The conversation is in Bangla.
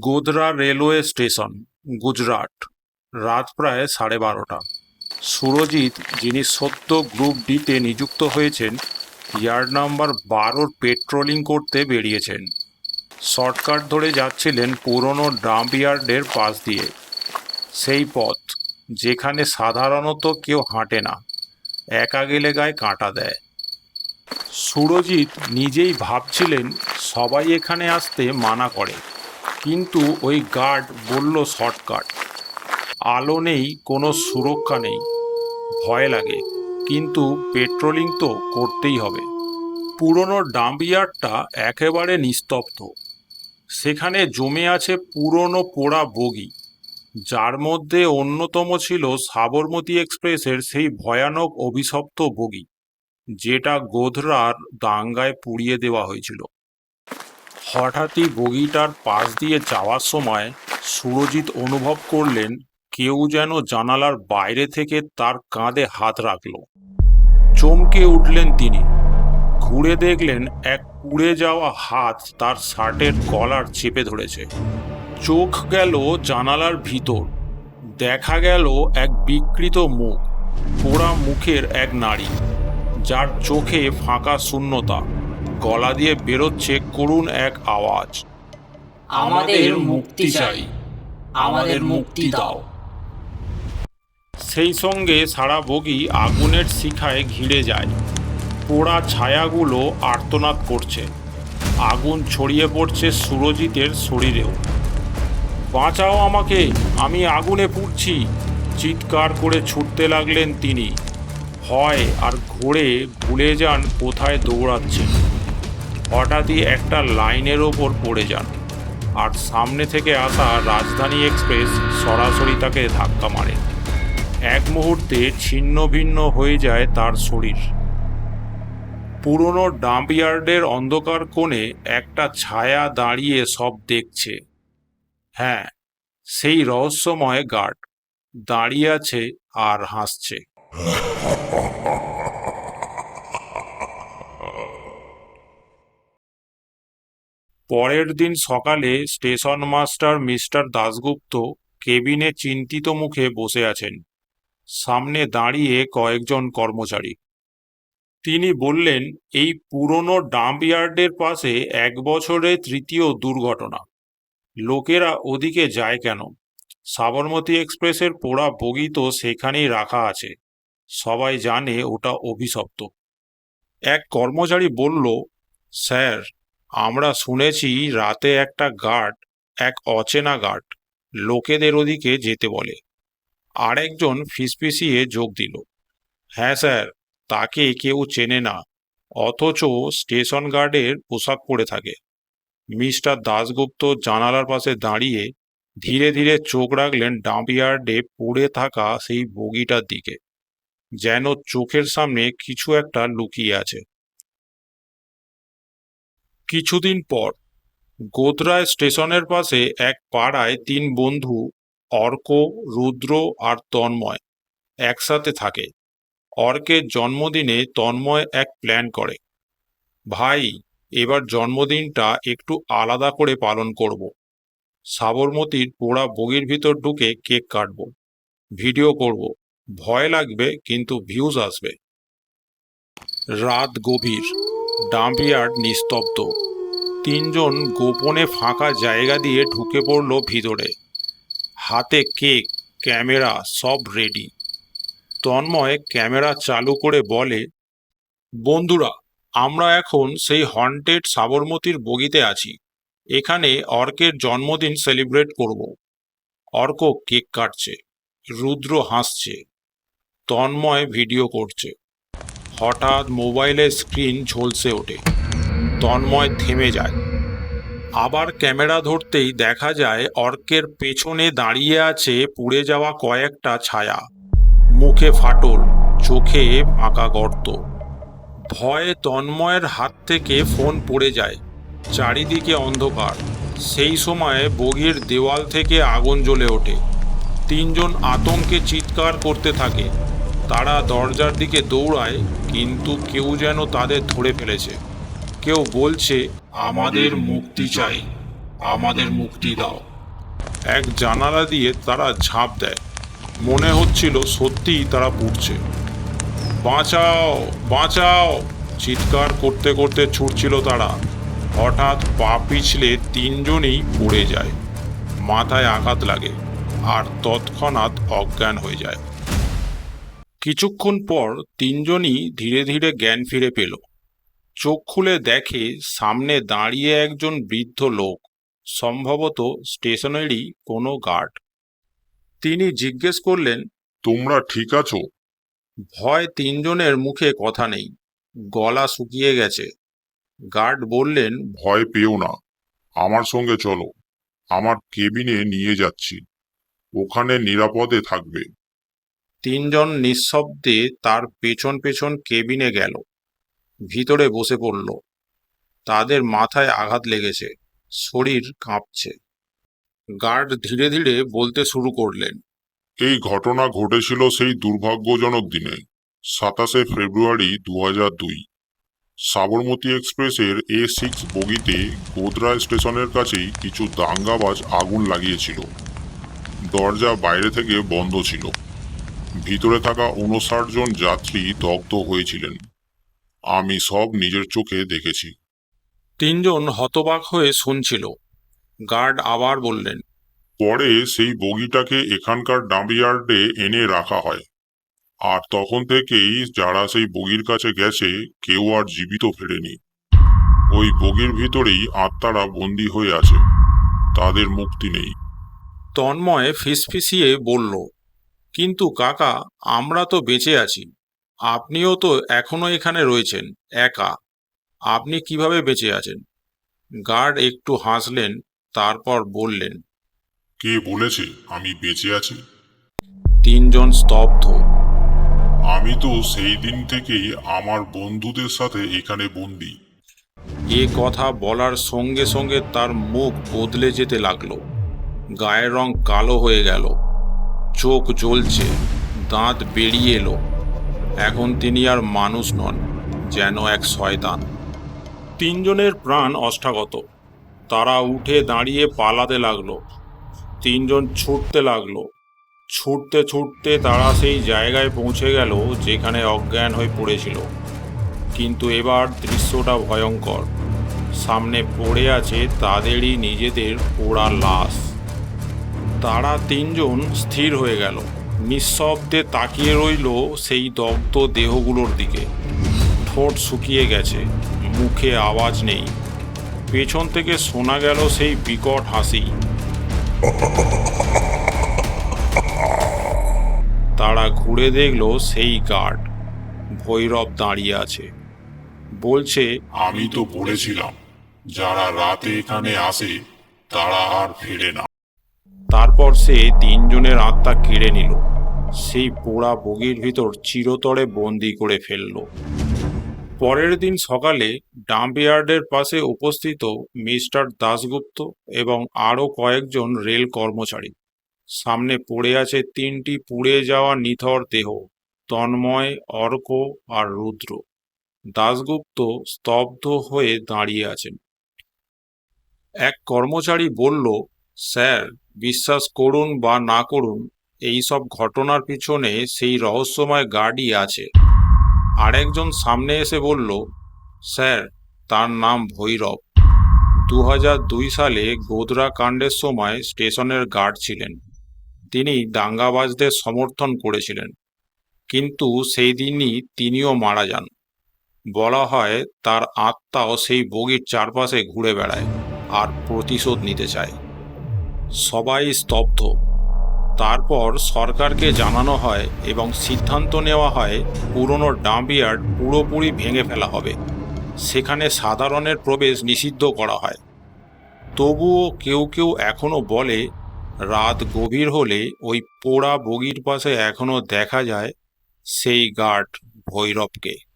গোধরা রেলওয়ে স্টেশন, গুজরাট, রাত প্রায় সাড়ে বারোটা। সুরজিৎ, যিনি সদ্য গ্রুপ ডিতে নিযুক্ত হয়েছেন ইয়ার্ড নাম্বার বারোর পেট্রোলিং করতে বেরিয়েছেন। শর্টকাট ধরে যাচ্ছিলেন পুরনো ডাম্প ইয়ার্ডের পাশ দিয়ে। সেই পথ, যেখানে সাধারণত কেউ হাঁটে না, একা গেলে গায়ে কাঁটা দেয়। সুরজিৎ নিজেই ভাবছিলেন, সবাই এখানে আসতে মানা করে। কিন্তু ওই গার্ড বলল শর্টকাট। আলো নেই, কোনো সুরক্ষা নেই। ভয় লাগে, কিন্তু পেট্রোলিং তো করতেই হবে। পুরনো ডাম্পিয়ার্ডটা একেবারে নিস্তব্ধ। সেখানে জমে আছে পুরনো পোড়া বগি, যার মধ্যে অন্যতম ছিল সাবরমতী এক্সপ্রেসের সেই ভয়ানক অভিশপ্ত বগি, যেটা গোধরার দাঙ্গায় পুড়িয়ে দেওয়া হয়েছিল। হঠাৎই বগিটার পাশ দিয়ে যাওয়ার সময় সুরজিৎ অনুভব করলেন কেউ যেন জানালার বাইরে থেকে তার কাঁধে হাত রাখল। চমকে উঠলেন তিনি। ঘুরে দেখলেন এক পুড়ে যাওয়া হাত তার শার্টের কলার চেপে ধরেছে। চোখ গেল জানালার ভিতর। দেখা গেল এক বিকৃত মুখ, পোড়া মুখের এক নারী, যার চোখে ফাঁকা শূন্যতা। গলা দিয়ে বেরোচ্ছে করুণ এক আওয়াজ। আমাদের মুক্তি চাই। আমাদের মুক্তি দাও। সেই সঙ্গে সারা বগি আগুনের শিখায় ঘিরে যায়। পোড়া ছায়াগুলো আর্তনাদ করছে। আগুন ছড়িয়ে পড়ছে সুরজিতের শরীরেও। বাঁচাও আমাকে আমি আগুনে পুড়ছি। চিৎকার করে ছুটতে লাগলেন তিনি। হয় আর ঘোরে ভুলে যান কোথায় দৌড়াচ্ছেন। হঠাৎই একটা লাইনের ওপর পড়ে যান। আর সামনে থেকে আসা রাজধানী এক্সপ্রেস সরাসরি তাকে ধাক্কা মারে। এক মুহূর্তে ছিন্ন ভিন্ন হয়ে যায় তার শরীর। পুরনো ডাম্পইয়ার্ডের অন্ধকার কোণে একটা ছায়া দাঁড়িয়ে সব দেখছে। হ্যাঁ সেই রহস্যময় গার্ড দাঁড়িয়ে আছে আর হাসছে। পরের দিন সকালে স্টেশন মাস্টার মিস্টার দাশগুপ্ত কেবিনে চিন্তিত মুখে বসে আছেন। সামনে দাঁড়িয়ে কয়েকজন কর্মচারী। তিনি বললেন, এই পুরনো ডাম্প ইয়ার্ডের পাশে এক বছরে তৃতীয় দুর্ঘটনা। লোকেরা ওদিকে যায় কেন? সাবরমতী এক্সপ্রেসের পোড়া বগি তো সেখানেই রাখা আছে। সবাই জানে ওটা অভিশপ্ত। এক কর্মচারী বলল, স্যার আমরা শুনেছি রাতে একটা গার্ড, এক অচেনা গার্ড, লোকেদের ওদিকে যেতে বলে। আরেকজন ফিসফিসিয়ে যোগ দিল হ্যাঁ স্যার, তাকে কেউ চেনে না, অথচ স্টেশন গার্ডের পোশাক পরে থাকে। মিস্টার দাশগুপ্ত জানালার পাশে দাঁড়িয়ে ধীরে ধীরে চোখ রাখলেন ডাম্পিয়ার্ডে পড়ে থাকা সেই বগিটার দিকে, যেন চোখের সামনে কিছু একটা লুকিয়ে আছে। কিছুদিন পর গোদরায় স্টেশনের পাশে এক পাড়ায় তিন বন্ধু, অর্ক, রুদ্র আর তন্ময়, একসাথে থাকে। অর্কের জন্মদিনে তন্ময় এক প্ল্যান করে। ভাই, এবার জন্মদিনটা একটু আলাদা করে পালন করব। সাবরমতীর পোড়া বগির ভিতর ঢুকে কেক কাটব। ভিডিও করব। ভয় লাগবে, কিন্তু ভিউজ আসবে। রাত গভীর। ডাম্পিয়ার্ড নিস্তব্ধ। তিনজন গোপনে ফাঁকা জায়গা দিয়ে ঢুকে পড়ল ভিতরে। হাতে কেক, ক্যামেরা, সব রেডি তন্ময় ক্যামেরা চালু করে বলে, বন্ধুরা, আমরা এখন সেই হন্টেড সাবরমতীর বগিতে আছি। এখানে অর্কের জন্মদিন সেলিব্রেট করব। অর্ক কেক কাটছে, রুদ্র হাসছে। তন্ময় ভিডিও করছে। হঠাৎ মোবাইলের স্ক্রিন ঝলসে ওঠে। তন্ময় থেমে যায়। আবার ক্যামেরা ধরতেই দেখা যায়, অর্কের পেছনে দাঁড়িয়ে আছে পুড়ে যাওয়া কয়েকটা ছায়া। মুখে ফাটল, চোখে ফাঁকা গর্ত। ভয়ে তন্ময়ের হাত থেকে ফোন পড়ে যায়। চারিদিকে অন্ধকার। সেই সময় বগির দেওয়াল থেকে আগুন জ্বলে ওঠে। তিনজন আতঙ্কে চিৎকার করতে থাকে। তারা দরজার দিকে দৌড়ায়, কিন্তু কেউ যেন তাদের ধরে ফেলেছে। কেউ বলছে, আমাদের মুক্তি চাই, আমাদের মুক্তি দাও। এক জানালা দিয়ে তারা ঝাঁপ দেয়। মনে হচ্ছিল সত্যিই তারা পুড়ছে। বাঁচাও বাঁচাও! চিৎকার করতে করতে ছুটছিল তারা। হঠাৎ পা পিছলে তিনজনই পড়ে যায়। মাথায় আঘাত লাগে, আর তৎক্ষণাৎ অজ্ঞান হয়ে যায়। কিছুক্ষণ পর তিনজনই ধীরে ধীরে জ্ঞান ফিরে পেল। চোখ খুলে দেখে সামনে দাঁড়িয়ে একজন বৃদ্ধ লোক সম্ভবত স্টেশনেরই কোনো গার্ড। তিনি জিজ্ঞেস করলেন তোমরা ঠিক আছো? ভয় তিনজনের মুখে কথা নেই গলা শুকিয়ে গেছে। গার্ড বললেন ভয় পেও না আমার সঙ্গে চলো আমার কেবিনে নিয়ে যাচ্ছি ওখানে নিরাপদে থাকবে। তিনজন নিঃশব্দে তার পেছন পেছন কেবিনে গেল। ভিতরে বসে পড়ল। তাদের মাথায় আঘাত লেগেছে। শরীর কাঁপছে। গার্ড ধীরে ধীরে বলতে শুরু করলেন, এই ঘটনা ঘটেছিল সেই দুর্ভাগ্যজনক দিনে, সাতাশে ফেব্রুয়ারি দু হাজার দুই। সাবরমতী এক্সপ্রেসের এ সিক্স বগিতে গোদরা স্টেশনের কাছেই কিছু দাঙ্গাবাজ আগুন লাগিয়েছিল। দরজা বাইরে থেকে বন্ধ ছিল। ভিতরে থাকা উনষাট জন যাত্রী দগ্ধ হয়েছিলেন। আমি সব নিজের চোখে দেখেছি। তিনজন হতবাক হয়ে শুনছিল। গার্ড আবার বললেন পরে সেই বগিটাকে এখানকার ডাম্পিয়ার্ডে এনে রাখা হয়। আর তখন থেকেই যারা সেই বগির কাছে গেছে কেউ আর জীবিত ফেরেনি। ওই বগির ভিতরেই আত্মারা বন্দী হয়ে আছে। তাদের মুক্তি নেই। তন্ময় ফিসফিসিয়ে বলল কিন্তু কাকা আমরা তো বেঁচে আছি। আপনিও তো এখনও এখানে রয়েছেন একা। আপনি কীভাবে বেঁচে আছেন? গার্ড একটু হাসলেন তারপর বললেন কে বলেছে আমি বেঁচে আছি? তিনজন স্তব্ধ। আমি তো সেই দিন থেকেই আমার বন্ধুদের সাথে এখানে বন্দি। এ কথা বলার সঙ্গে সঙ্গে তার মুখ বদলে যেতে লাগল। গায়ের রং কালো হয়ে গেল। চোখ জ্বলছে, দাঁত বেরিয়ে এলো। এখন তিনি আর মানুষ নন, যেন এক শয়তান। তিনজনের প্রাণ অষ্টাগত। তারা উঠে দাঁড়িয়ে পালাতে লাগল, তিনজন ছুটতে লাগল। ছুটতে ছুটতে তারা সেই জায়গায় পৌঁছে গেল, যেখানে অজ্ঞান হয়ে পড়েছিল। কিন্তু এবার দৃশ্যটা ভয়ঙ্কর। সামনে পড়ে আছে তাদেরই নিজেদের পোড়া লাশ। তারা তিনজন স্থির হয়ে গেল। নিঃশব্দে তাকিয়ে রইল সেই দগ্ধ দেহগুলোর দিকে। ঠোঁট শুকিয়ে গেছে, মুখে আওয়াজ নেই। পেছন থেকে শোনা গেল সেই বিকট হাসি। তারা ঘুরে দেখল সেই গার্ড। ভৈরব দাঁড়িয়ে আছে। বলছে, আমি তো বলেছিলাম যারা রাতে এখানে আসে, তারা আর ফেরে না। তারপর সে তিনজনের আত্মা কেড়ে নিল। সেই পোড়া বগির ভিতর চিরতরে বন্দি করে ফেলল। পরের দিন সকালে ডাম্পইয়ার্ডের পাশে উপস্থিত মিস্টার দাশগুপ্ত এবং আরও কয়েকজন রেল কর্মচারী। সামনে পড়ে আছে তিনটি পুড়ে যাওয়া নিথর দেহ, তন্ময়, অর্ক আর রুদ্র। দাশগুপ্ত স্তব্ধ হয়ে দাঁড়িয়ে আছেন। এক কর্মচারী বলল, স্যার বিশ্বাস করুন বা না করুন, এই সব ঘটনার পিছনে সেই রহস্যময় গার্ডই আছে। আরেকজন সামনে এসে বলল, স্যার, তার নাম ভৈরব। দু দুই সালে গোদরা কাণ্ডের সময় স্টেশনের গার্ড ছিলেন। তিনি দাঙ্গাবাজদের সমর্থন করেছিলেন। কিন্তু সেই দিনই তিনিও মারা যান। বলা হয়, তার আত্মাও সেই বগির চারপাশে ঘুরে বেড়ায় আর প্রতিশোধ নিতে চায়। সবাই স্তব্ধ। তারপর সরকারকে জানানো হয় এবং সিদ্ধান্ত নেওয়া হয়, পুরনো ডাম্পিয়ার্ড পুরোপুরি ভেঙে ফেলা হবে। সেখানে সাধারণের প্রবেশ নিষিদ্ধ করা হয়। তবুও কেউ কেউ এখনও বলে, রাত গভীর হলে ওই পোড়া বগির পাশে এখনও দেখা যায় সেই গার্ড ভৈরবকে।